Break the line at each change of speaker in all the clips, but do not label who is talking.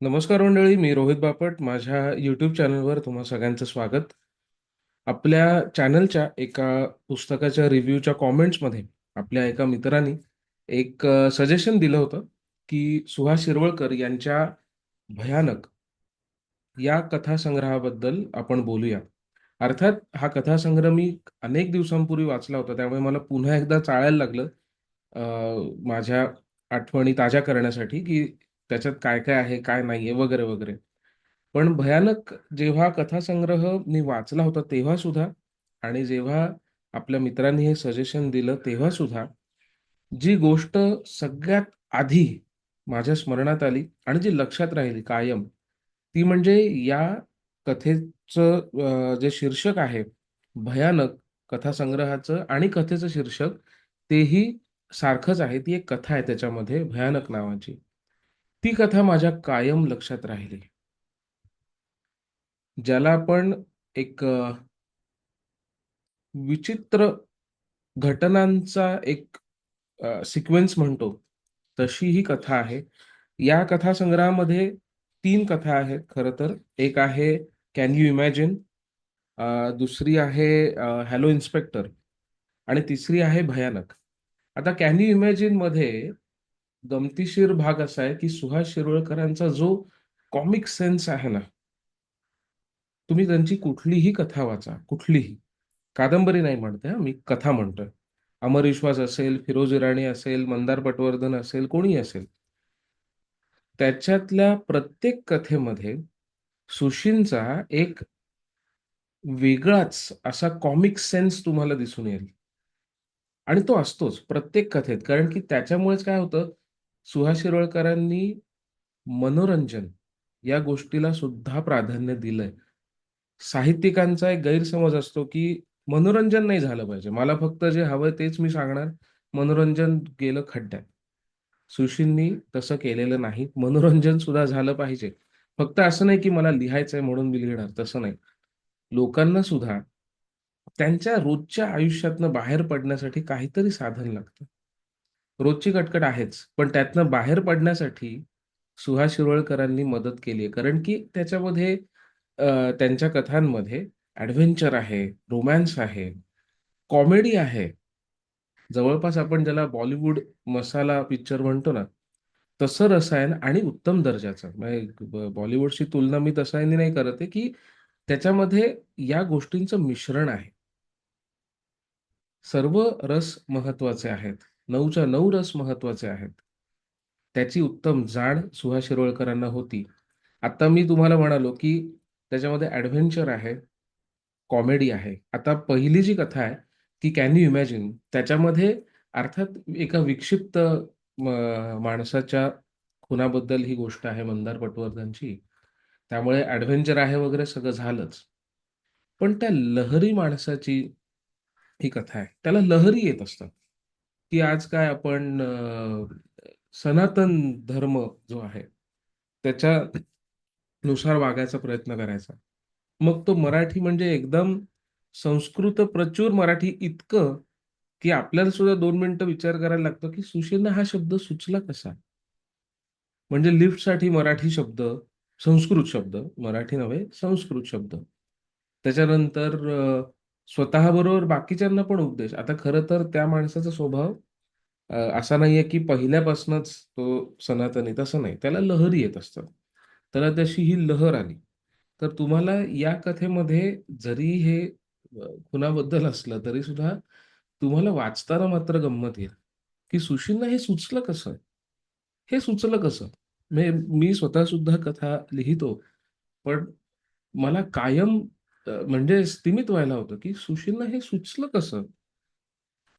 नमस्कार मंडळी मी रोहित बापट. माझ्या यूट्यूब चॅनलवर तुम्हा सगळ्यांचं स्वागत. आपल्या चॅनलच्या एका पुस्तकाच्या रिव्ह्यूच्या कॉमेंट्समध्ये आपल्या एका मित्राने एक सजेशन दिलं होतं की सुहास शिरवळकर यांच्या भयानक या कथासंग्रहाबद्दल आपण बोलूया. अर्थात हा कथासंग्रह मी अनेक दिवसांपूर्वी वाचला होता. त्यामुळे मला पुन्हा एकदा चाळायला लागलं माझ्या आठवणी ताज्या करण्यासाठी की त्याच्यात काय काय आहे काय नाही आहे वगैरे वगैरे. पण भयानक जेव्हा कथासंग्रह मी वाचला होता तेव्हा सुद्धा आणि जेव्हा आपल्या मित्रांनी हे सजेशन दिलं तेव्हा सुद्धा जी गोष्ट सगळ्यात आधी माझ्या स्मरणात आली आणि जी लक्षात राहिली कायम ती म्हणजे या कथेचं जे शीर्षक आहे भयानक कथासंग्रहाचं आणि कथेचं शीर्षक तेही सारखंच आहे ती एक कथा आहे त्याच्यामध्ये भयानक नावाची. ती कथा माझ्या कायम लक्षात राहिली. ज्याला आपण एक विचित्र घटनांचा एक सिक्वेन्स म्हणतो. तशी ही कथा आहे. या कथासंग्रहामध्ये तीन कथा आहेत खरं तर. एक आहे कॅन यू इमॅजिन दुसरी आहे हॅलो इन्स्पेक्टर आणि तिसरी आहे भयानक. आता कॅन यू इमॅजिनमध्ये गमतीशीर भाग असा आहे की सुहास शिरोळकरांचा जो कॉमिक सेन्स आहे ना तुम्ही त्यांची कुठलीही कथा वाचा कुठलीही. कादंबरी नाही म्हणते मी कथा म्हणतोय. अमर विश्वास असेल फिरोज इराणी असेल मंदार पटवर्धन असेल कोणी असेल. त्याच्यातल्या प्रत्येक कथेमध्ये सुशींचा एक वेगळाच असा कॉमिक सेन्स तुम्हाला दिसून येईल. आणि तो असतोच प्रत्येक कथेत. कारण की त्याच्यामुळेच काय होतं सुहास शिरोळकरांनी मनोरंजन या गोष्टीला सुद्धा प्राधान्य दिलंय. साहित्यिकांचा एक गैरसमज असतो की मनोरंजन नाही झालं पाहिजे. मला फक्त जे हवंय तेच मी सांगणार. मनोरंजन गेलं खड्ड्यात. सुशींनी तसं केलेलं नाही. मनोरंजन सुद्धा झालं पाहिजे. फक्त असं नाही की मला लिहायचंय म्हणून मी लिहिणार. तसं नाही. लोकांना सुद्धा त्यांच्या रोजच्या आयुष्यातनं बाहेर पडण्यासाठी काहीतरी साधन लागतं. रोजची कटकट आहेच पण त्यातनं बाहेर पडण्यासाठी सुहास शिरोळकरांनी मदत केली आहे. कारण की त्याच्यामध्ये त्यांच्या कथांमध्ये ॲडव्हेंचर आहे रोमॅन्स आहे कॉमेडी आहे. जवळपास आपण ज्याला बॉलिवूड मसाला पिक्चर म्हणतो ना तसं रसायन आणि उत्तम दर्जाचं. म्हणजे बॉलिवूडशी तुलना मी तसायनी नाही करत आहे की त्याच्यामध्ये या गोष्टींचं मिश्रण आहे. सर्व रस महत्त्वाचे आहेत. नऊच्या नऊ रस महत्त्वाचे आहेत. त्याची उत्तम जाण सुहास शिरोळकरांना होती. आता मी तुम्हाला म्हणालो की त्याच्यामध्ये ॲडव्हेंचर आहे कॉमेडी आहे. आता पहिली जी कथा आहे ती कॅन यू इमॅजिन त्याच्यामध्ये अर्थात एका विक्षिप्त माणसाच्या खुनाबद्दल ही गोष्ट आहे मंदार पटवर्धनची. त्यामुळे ॲडव्हेंचर आहे वगैरे सगळं झालंच. पण त्या लहरी माणसाची ही कथा आहे. त्याला लहरी येत असतात. की आज काय आपण सनातन धर्म जो आहे त्याच्यानुसार वागायचा प्रयत्न करायचा. मग तो मराठी म्हणजे एकदम संस्कृत प्रचूर मराठी इतकं की आपल्याला सुद्धा दोन मिनिटं विचार करायला लागतो की सुशीलनं हा शब्द सुचला कसा? म्हणजे लिफ्टसाठी मराठी शब्द संस्कृत शब्द मराठी नव्हे संस्कृत शब्द. त्याच्यानंतर स्वतः स्वतःबरोबर बाकीच्यांना पण उपदेश. आता खरं तर त्या माणसाचा स्वभाव असा नाहीये की पहिल्यापासूनच तो सनातनी तसं नाही. त्याला लहरी येत असतात. त्याला तशी ही लहर आली. तर तुम्हाला या कथेमध्ये जरी हे खुनाबद्दल असलं तरी सुद्धा तुम्हाला वाचताना मात्र गंमत येईल. की सुशीलना हे सुचलं कसं? हे सुचलं कसं? मी स्वतः सुद्धा कथा लिहितो. पण मला कायम म्हणजे स्तिमित व्हायला होतं की सुशीलनं हे सुचलं कसं?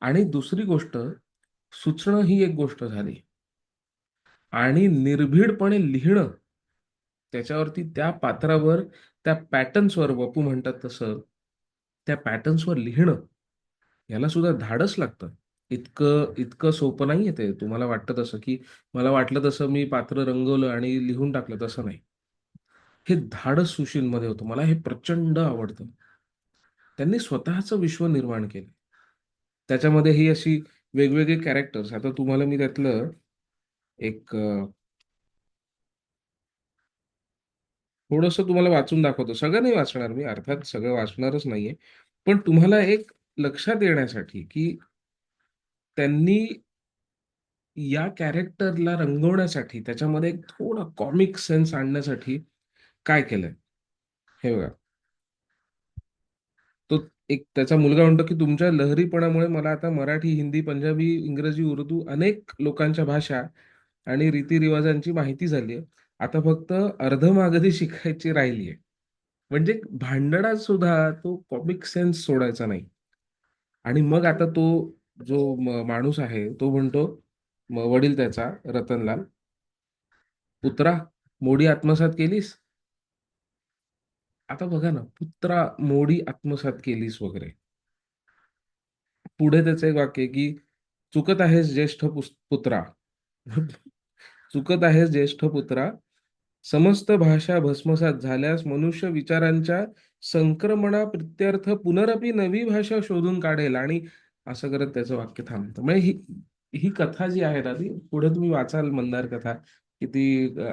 आणि दुसरी गोष्ट सुचणं ही एक गोष्ट झाली. आणि निर्भीडपणे लिहिणं त्याच्यावरती त्या पात्रावर त्या पॅटर्न्सवर वपू म्हणतात तसं त्या पॅटर्न्सवर लिहिणं याला सुद्धा धाडस लागतं. इतकं इतकं सोपं नाही येते तुम्हाला वाटतं तसं की मला वाटलं तसं मी पात्र रंगवलं आणि लिहून टाकलं तसं नाही. हे धाडस सुशीलमध्ये होतं. मला हे प्रचंड आवडतं. त्यांनी स्वतःचं विश्व निर्माण केलं. त्याच्यामध्ये ही अशी वेगवेगळे कॅरेक्टर्स आता तुम्हाला मी त्यातलं एक थोडस तुम्हाला वाचून दाखवतो. सगळं नाही वाचणार मी, अर्थात सगळं वाचणारच नाहीये. पण तुम्हाला एक लक्षात येण्यासाठी, की त्यांनी या कॅरेक्टरला रंगवण्यासाठी त्याच्यामध्ये एक थोडा कॉमिक सेन्स आणण्यासाठी काय केलंय? हे बघा. तो एक त्याचा मुलगा म्हणतो, की तुमच्या लहरीपणामुळे मला आता मराठी, हिंदी, पंजाबी, इंग्रजी, उर्दू अनेक लोकांच्या भाषा आणि रीती-रिवाजांची माहिती झाली आहे. आता फक्त अर्धमागधी शिकायची राहिली आहे. म्हणजे भांडणात सुद्धा तो कॉमिक सेन्स सोडायचा नाही. आणि मग आता तो जो माणूस आहे, तो म्हणतो, वडील त्याचा रतनलाल "पुत्रा, मोडी आत्मसात केलीस?" आता बघा ना, "पुत्रा, मोडी आत्मसात केलीस" वगैरे. पुढे त्याचं एक वाक्य की "चुकत आहेस ज्येष्ठ पुत्रा." "चुकत आहेस ज्येष्ठ पुत्रा, समस्त भाषा भस्मसात झाल्यास मनुष्य विचारांच्या संक्रमणा प्रत्यर्थ पुनरपि नवी भाषा शोधून काढेल." आणि असं करत त्याचं वाक्य थांबतं. म्हणजे ही ही कथा जी आहे ना, ती पुढे तुम्ही वाचाल मंदार कथा, की ती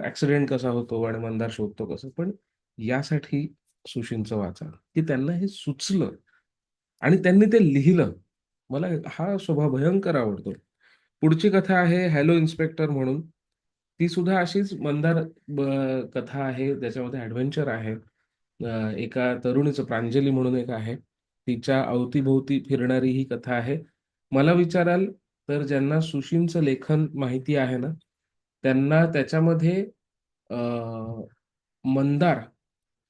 ऍक्सिडेंट कसा होतो आणि मंदार शोधतो कसं. पण यासाठी सुशींचं वाचा, की त्यांना हे सुचलं आणि त्यांनी ते लिहिलं. मला हा स्वभाव भयंकर आवडतो. पुढची कथा आहे हॅलो इन्स्पेक्टर म्हणून. ती सुद्धा अशीच मंदार कथा आहे. त्याच्यामध्ये ऍडव्हेंचर आहे. एका तरुणीचं प्रांजली म्हणून एक आहे. तिच्या अवतीभोवती फिरणारी ही कथा आहे. मला विचाराल तर ज्यांना सुशींचं लेखन माहिती आहे ना, त्यांना त्याच्यामध्ये मंदार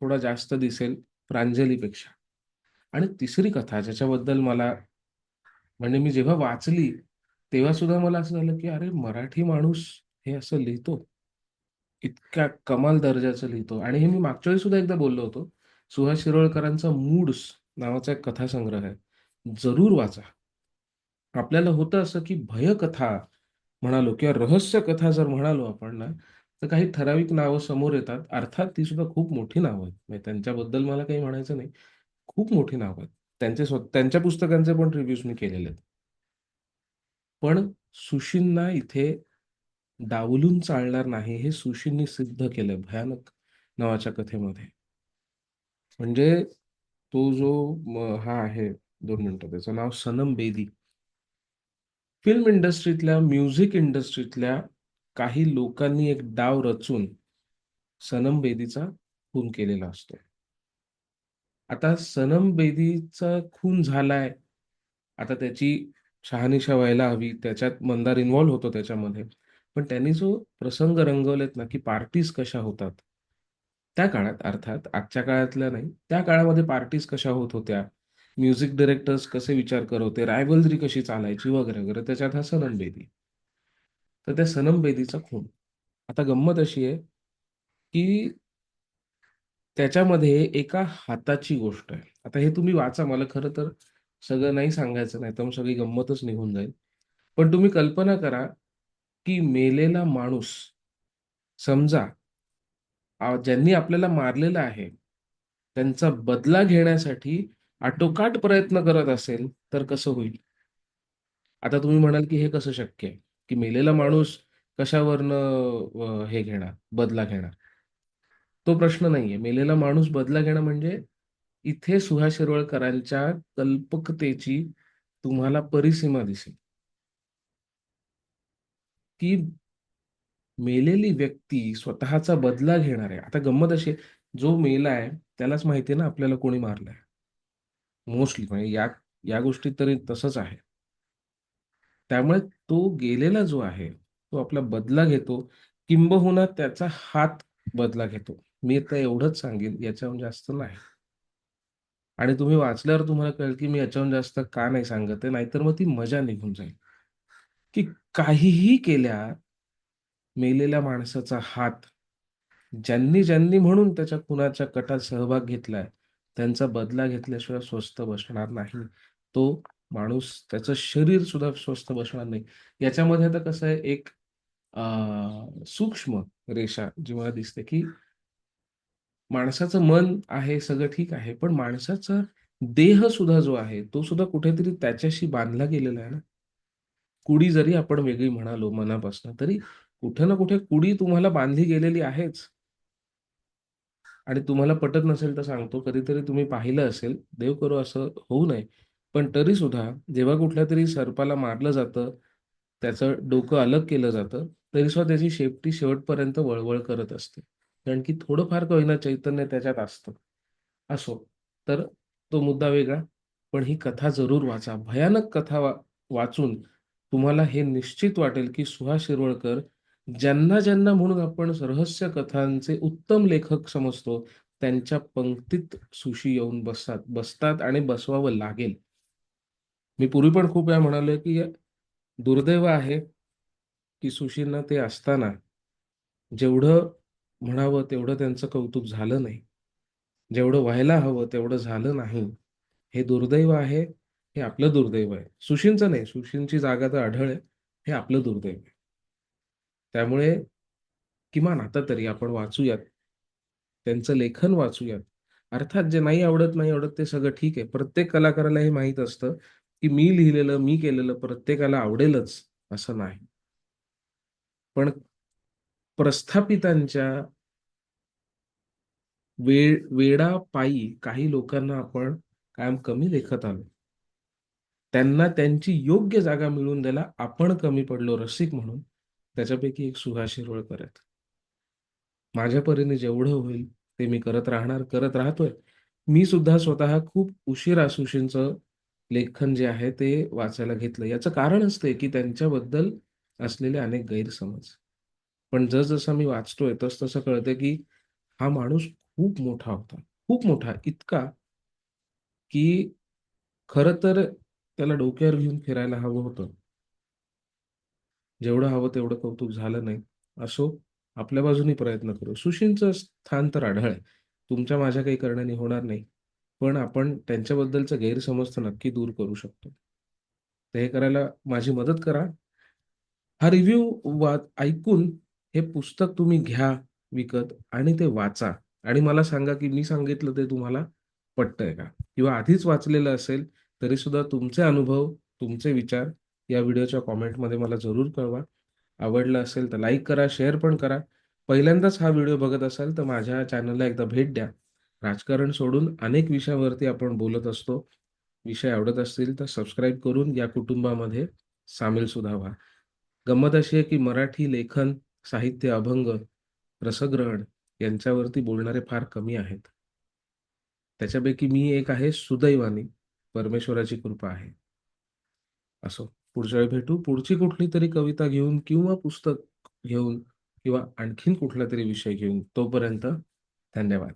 थोडा जास्त दिसेल प्रांजलीपेक्षा. आणि तिसरी कथा ज्याच्याबद्दल मला म्हणजे मी जेव्हा वाचली, तेव्हा सुद्धा मला असं झालं, की अरे मराठी माणूस हे असं लिहितो. इतक्या कमाल दर्जाचं लिहितो आणि हे मी मागच्या वेळी सुद्धा एकदा बोललो होतो. सुहास शिरोळकरांचा मूड्स नावाचा एक कथासंग्रह आहे. जरूर वाचा. आपल्याला होतं असं, की भयकथा म्हणालो किंवा रहस्य कथा जर म्हणालो आपण ना, तर काही ठराविक नावं समोर येतात. अर्थात ती सुद्धा खूप मोठी नावं आहेत. म्हणजे त्यांच्याबद्दल मला काही म्हणायचं नाही. खूप मोठी नावं आहेत. त्यांचे स्व त्यांच्या पुस्तकांचे पण रिव्ह्यूज मी केलेले आहेत. पण सुशींना इथे डावलून चालणार नाही, हे सुशींनी सिद्ध केलं भयानक नावाच्या कथेमध्ये. म्हणजे तो जो हा आहे दोन मिनिटं त्याचं नाव सनम बेदी. फिल्म इंडस्ट्रीतल्या, म्युझिक इंडस्ट्रीतल्या काही लोकांनी एक डाव रचून सनम बेदीचा खून केलेला असतो. आता सनम बेदीचा खून झालाय. आता त्याची शहानिशा व्हायला हवी. त्याच्यात मंदार इन्व्हॉल्व होतो त्याच्यामध्ये. पण त्यांनी जो प्रसंग रंगवलेत ना, की पार्टीज कशा होतात. त्या काळात अर्थात आजच्या काळातल्या नाही. त्या काळामध्ये पार्टीज कशा होत होत्या. म्युझिक डिरेक्टर्स कसे विचार करत होते, रायव्हलरी कशी चालायची वगैरे, वगैरे. त्याच्यात हा सनम बेदी. तर त्या सनम बेदीचा खून. आता गंमत अशी आहे, की त्याच्यामध्ये एका हाताची गोष्ट आहे. आता हे तुम्ही वाचा. मला खरं तर सगळं नाही सांगायचं, नाही तर मग सगळी गंमतच निघून जाईल. पण तुम्ही कल्पना करा, की मेलेला माणूस समजा ज्यांनी आपल्याला मारलेला आहे, त्यांचा बदला घेण्यासाठी आटोकाट प्रयत्न करत असेल, तर कसं होईल? आता तुम्ही म्हणाल, की हे कसं शक्य आहे? की मेलेला माणूस कशावरनं हे घेणार, बदला घेणार? तो प्रश्न नाहीये. मेलेला माणूस बदला घेणं म्हणजे इथे सुहास शिरवळकरांच्या कल्पकतेची तुम्हाला परिसीमा दिसेल. की मेलेली व्यक्ती स्वतःचा बदला घेणार आहे. आता गंमत अशी आहे, जो मेलाय त्यालाच माहिती आहे ना आपल्याला कोणी मारलाय मोस्टली म्हणजे या या गोष्टीत तरी तसंच आहे. त्यामुळे तो गेलेला जो आहे, तो आपला बदला घेतो. किंबहुना त्याचा हात बदला घेतो. मी आता एवढंच सांगेन, याच्याहून जास्त नाही. आणि तुम्ही वाचल्यावर तुम्हाला कळेल, की मी याच्याहून जास्त का नाही सांगत आहे, नाहीतर मग ती मजा निघून जाईल. की काहीही केल्या मेलेल्या माणसाचा हात ज्यांनी-ज्यांनी म्हणून त्याच्या कुणाच्या कटात सहभाग घेतलाय, त्यांचा बदला घेतल्याशिवाय स्वस्त बसणार नाही. तो माणूस त्याचं शरीर सुद्धा स्वस्थ बसणार नाही. याच्यामध्ये आता कसं आहे एक सूक्ष्म रेषा जी मला दिसते, की माणसाचं मन आहे, सगळं ठीक आहे. पण माणसाचा देह सुद्धा जो आहे, तो सुद्धा कुठेतरी त्याच्याशी बांधला गेलेला आहे ना. कुडी जरी आपण वेगळी म्हणालो मनापासून, तरी कुठे ना कुठे कुडी तुम्हाला बांधली गेलेली आहेच. आणि तुम्हाला पटत नसेल तर सांगतो, कधीतरी तुम्ही पाहिलं असेल, देव करो असं होऊ नये. पण तरी सुद्धा जेव्हा कुठल्या तरी सर्पाला मारलं जातं, त्याचं डोकं अलग केलं जातं, तरीसुद्धा त्याची शेपटी शेवटपर्यंत वळवळ करत असते. कारण की थोडंफार का होईना चैतन्य त्याच्यात असतं. असो, तर तो मुद्दा वेगळा. पण ही कथा जरूर वाचा. भयानक कथा वा वाचून तुम्हाला हे निश्चित वाटेल, की सुहास शिरवळकर ज्यांना, ज्यांना म्हणून आपण रहस्य कथांचे उत्तम लेखक समजतो, त्यांच्या पंक्तीत सुशी येऊन बसतात बसतात आणि बसवावं लागेल. मी पूर्वी पण खूप वेळा म्हणालो की दुर्दैव आहे, की सुशींना ते असताना जेवढं म्हणावं तेवढं त्यांचं कौतुक झालं नाही. जेवढं व्हायला हवं तेवढं झालं नाही. हे दुर्दैव आहे, हे आपलं दुर्दैव आहे. सुशीलचं नाही, सुशींची जागा तर आढळ आहे. हे आपलं दुर्दैव आहे. त्यामुळे किमान आता तरी आपण वाचूयात. त्यांचं लेखन वाचूयात. अर्थात जे नाही आवडत, नाही आवडत ते सगळं ठीक आहे. प्रत्येक कलाकाराला हे माहीत असतं, की मी लिहिलेलं, मी केलेलं प्रत्येकाला आवडेलच असं नाही. पण प्रस्थापितांच्या वेळ वेडापायी काही लोकांना आपण कायम कमी लेखत आलो. त्यांना त्यांची योग्य जागा मिळवून द्यायला आपण कमी पडलो रसिक म्हणून. त्याच्यापैकी एक सुहास शिरवळकर आहेत. माझ्या परीने जेवढं होईल ते मी करत राहणार, करत राहतोय. मी सुद्धा स्वतः खूप उशिरा सुशींचं लेखन जे आहे ते वाचायला घेतलं. याचं कारण असते, की त्यांच्याबद्दल असलेले अनेक गैरसमज. पण जसजसा मी वाचतोय तस तसं कळतंय, की हा माणूस खूप मोठा होता. खूप मोठा. इतका की खर तर त्याला डोक्यावर घेऊन फिरायला हवं होतं. जेवढं हवं तेवढं कौतुक झालं नाही. असो, आपल्या बाजूनी प्रयत्न करू. सुशींचं स्थान तर आढळ आहे. तुमच्या माझ्या काही करण्याने होणार नाही. पण आपण त्यांच्याबद्दलचा गैरसमज तर नक्की दूर करू शकतो. तर हे करायला माझी मदत करा. हा रिव्ह्यू वा ऐकून हे पुस्तक तुम्ही घ्या विकत आणि ते वाचा आणि मला सांगा, की मी सांगितलं ते तुम्हाला पटतंय का? किंवा आधीच वाचलेलं असेल तरीसुद्धा तुमचे अनुभव, तुमचे विचार या व्हिडिओच्या कॉमेंटमध्ये मला जरूर कळवा. आवडलं असेल तर लाईक करा, शेअर पण करा. पहिल्यांदाच हा व्हिडिओ बघत असाल तर माझ्या चॅनलला एकदा भेट द्या. राजकारण सोडून अनेक विषयावरती आपण बोलत असतो. विषय आवडत असतील तर सबस्क्राईब करून या कुटुंबामध्ये सामील सुद्धा व्हा. गंमत अशी आहे की मराठी लेखन, साहित्य, अभंग, रसग्रहण यांच्यावरती बोलणारे फार कमी आहेत. त्याच्यापैकी मी एक आहे सुदैवानी परमेश्वराची कृपा आहे. असो, पुढच्या वेळी भेटू. पुढची कुठली तरी कविता घेऊन किंवा पुस्तक घेऊन किंवा आणखीन कुठला तरी विषय घेऊन. तोपर्यंत धन्यवाद.